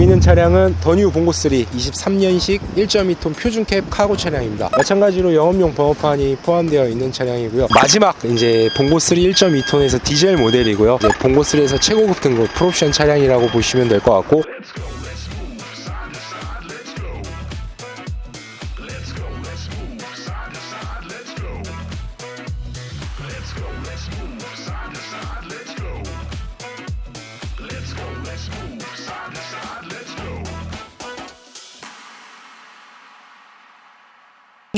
보이는 차량은 더뉴 봉고3 23년식 1.2톤 표준캡 카고 차량입니다. 마찬가지로 영업용 번호판이 포함되어 있는 차량이고요. 마지막 이제 봉고3 1.2톤에서 디젤 모델이고요. 이제 봉고3에서 최고급 등급 프로옵션 차량이라고 보시면 될 것 같고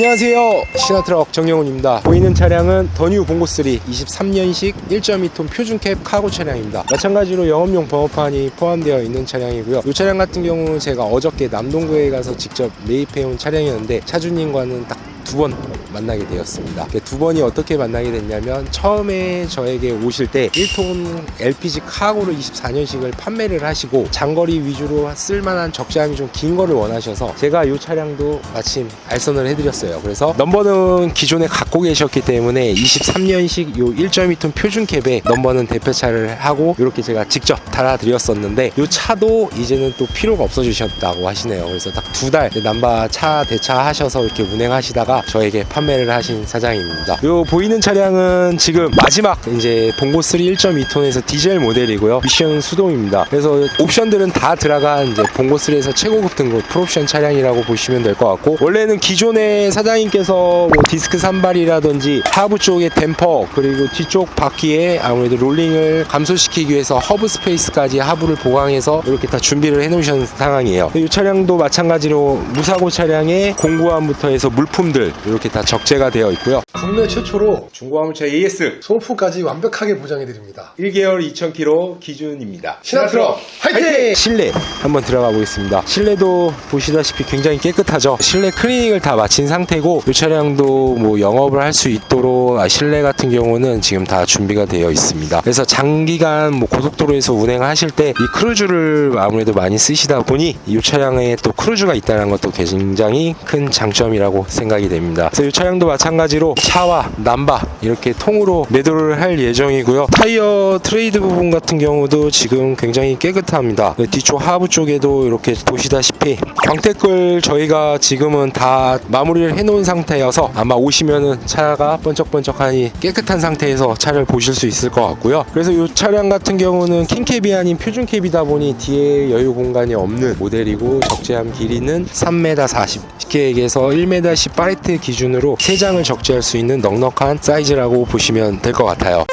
안녕하세요. 신화트럭 정영훈입니다. 보이는 차량은 더뉴 봉고3 23년식 1.2톤 표준캡 카고 차량입니다. 마찬가지로 영업용 번호판이 포함되어 있는 차량이고요. 이 차량 같은 경우는 제가 어저께 남동구에 가서 직접 매입해온 차량이었는데 차주님과는 딱 두 번 만나게 되었습니다. 그두 번이 어떻게 만나게 됐냐면 처음에 저에게 오실 때 1톤 LPG 카고를 24년식을 판매를 하시고 장거리 위주로 쓸만한 적재함이 좀 긴 거를 원하셔서 제가 이 차량도 마침 알선을 해드렸어요. 그래서 넘버는 기존에 갖고 계셨기 때문에 23년식 요 1.2톤 표준 캡에 넘버는 대표차를 하고 이렇게 제가 직접 달아드렸었는데 이 차도 이제는 또 필요가 없어지셨다고 하시네요. 그래서 딱 두 달 남바 차 대차 하셔서 이렇게 운행하시다가 저에게 판매를 하신 사장입니다. 요 보이는 차량은 지금 마지막 이제 봉고 3 1.2톤에서 디젤 모델이고요. 미션 수동입니다. 그래서 옵션들은 다 들어간 이제 봉고 3에서 최고급 등급 프로옵션 차량이라고 보시면 될 것 같고 원래는 기존에 사장님께서 뭐 디스크 산발이라든지 하부 쪽에 댐퍼 그리고 뒤쪽 바퀴에 아무래도 롤링을 감소시키기 위해서 허브 스페이스까지 하부를 보강해서 이렇게 다 준비를 해놓으신 상황이에요. 이 차량도 마찬가지로 무사고 차량의 공구함부터 해서 물품들 이렇게 다 적재가 되어 있고요. 국내 최초로 중고화물차 AS 소프까지 완벽하게 보장해 드립니다. 1개월 2,000km 기준입니다. 신화트럭 화이팅! 실내 한번 들어가 보겠습니다. 실내도 보시다시피 굉장히 깨끗하죠. 실내 클리닝을 다 마친 상태고 이 차량도 뭐 영업을 할 수 있도록 아, 실내 같은 경우는 지금 다 준비가 되어 있습니다. 그래서 장기간 뭐 고속도로에서 운행하실 때 이 크루즈를 아무래도 많이 쓰시다 보니 이 차량에 또 크루즈가 있다는 것도 굉장히 큰 장점이라고 생각이 됩니다. 그래서 이 차량도 마찬가지로 차와 남바 이렇게 통으로 매도를 할 예정이고요. 타이어 트레이드 부분 같은 경우도 지금 굉장히 깨끗합니다. 네, 뒤쪽 하부 쪽에도 이렇게 보시다시피 광택을 저희가 지금은 다 마무리를 해놓은 상태여서 아마 오시면은 차가 번쩍번쩍하니 깨끗한 상태에서 차를 보실 수 있을 것 같고요. 그래서 이 차량 같은 경우는 킹캡이 아닌 표준 캡이다 보니 뒤에 여유 공간이 없는 모델이고 적재함 길이는 3m 40 쉽게 얘기해서 1m 10 파레트 기준으로 3장을 적재할 수 있는 넉넉한 사이즈라고 보시면 될 것 같아요.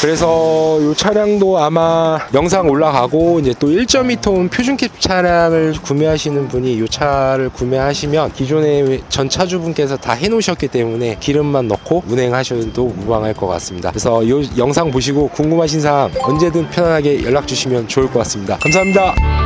그래서 이 차량도 아마 영상 올라가고 이제 또 1.2톤 표준캡 차량을 구매하시는 분이 이 차를 구매하시면 기존에 전 차주분께서 다 해놓으셨기 때문에 기름만 넣고 운행하셔도 무방할 것 같습니다. 그래서 이 영상 보시고 궁금하신 사항 언제든 편안하게 연락 주시면 좋을 것 같습니다. 감사합니다.